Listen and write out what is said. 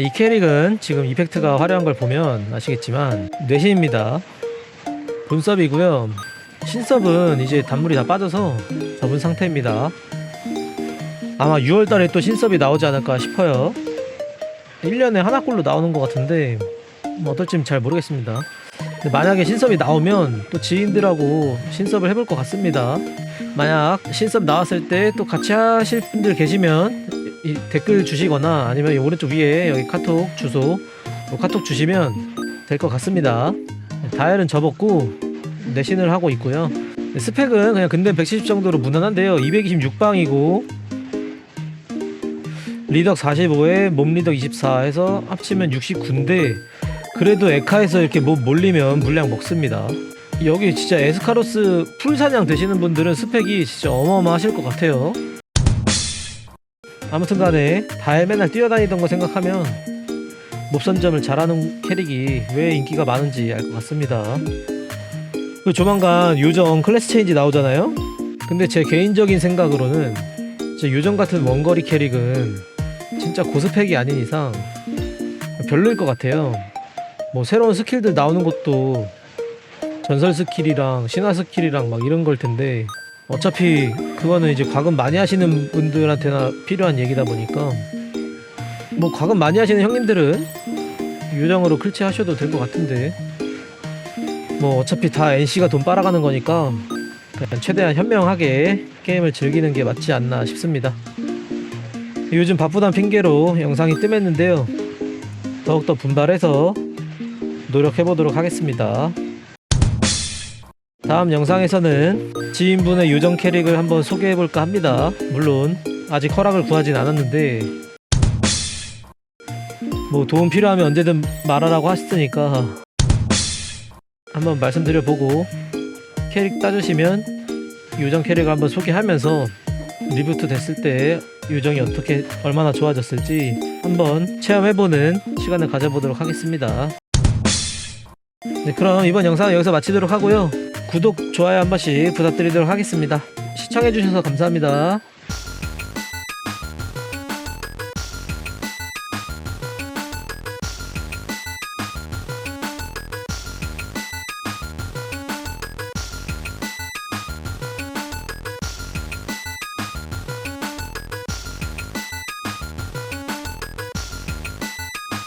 이 캐릭은 지금 이펙트가 화려한 걸 보면 아시겠지만 뇌신입니다. 본섭이고요. 신섭은 이제 단물이 다 빠져서 접은 상태입니다. 아마 6월달에 또 신섭이 나오지 않을까 싶어요. 1년에 하나꼴로 나오는 것 같은데 뭐 어떨지 잘 모르겠습니다. 만약에 신섭이 나오면 또 지인들하고 신섭을 해볼 것 같습니다. 만약 신섭 나왔을 때 또 같이 하실 분들 계시면 이 댓글 주시거나 아니면 이 오른쪽 위에 여기 카톡 주소 요 카톡 주시면 될 것 같습니다. 다이얼은 접었고 내신을 하고 있고요. 스펙은 그냥 근대 170 정도로 무난한데요. 226방이고 리덕 45에 몸 리덕 24 해서 합치면 69인데 그래도 에카에서 이렇게 뭐 몰리면 물량 먹습니다. 여기 진짜 에스카로스 풀 사냥 되시는 분들은 스펙이 진짜 어마어마하실 것 같아요. 아무튼 간에 다에 맨날 뛰어다니던 거 생각하면 몹선점을 잘하는 캐릭이 왜 인기가 많은지 알 것 같습니다. 그리고 조만간 요정 클래스 체인지 나오잖아요? 근데 제 개인적인 생각으로는 요정 같은 원거리 캐릭은 진짜 고스펙이 아닌 이상 별로일 것 같아요. 뭐 새로운 스킬들 나오는 것도 전설 스킬이랑 신화 스킬이랑 막 이런 걸 텐데 어차피 그거는 이제 과금 많이 하시는 분들한테나 필요한 얘기다 보니까 뭐 과금 많이 하시는 형님들은 요정으로 클치 하셔도 될 것 같은데 뭐 어차피 다 NC가 돈 빨아가는 거니까 최대한 현명하게 게임을 즐기는 게 맞지 않나 싶습니다. 요즘 바쁘단 핑계로 영상이 뜸했는데요. 더욱더 분발해서 노력해보도록 하겠습니다. 다음 영상에서는 지인분의 요정 캐릭을 한번 소개해볼까 합니다. 물론 아직 허락을 구하진 않았는데 뭐 도움 필요하면 언제든 말하라고 하셨으니까 한번 말씀드려보고 캐릭 따주시면 요정 캐릭을 한번 소개하면서 리부트 됐을 때 요정이 어떻게 얼마나 좋아졌을지 한번 체험해보는 시간을 가져보도록 하겠습니다. 네, 그럼 이번 영상 여기서 마치도록 하고요. 구독, 좋아요 한 번씩 부탁드리도록 하겠습니다. 시청해주셔서 감사합니다.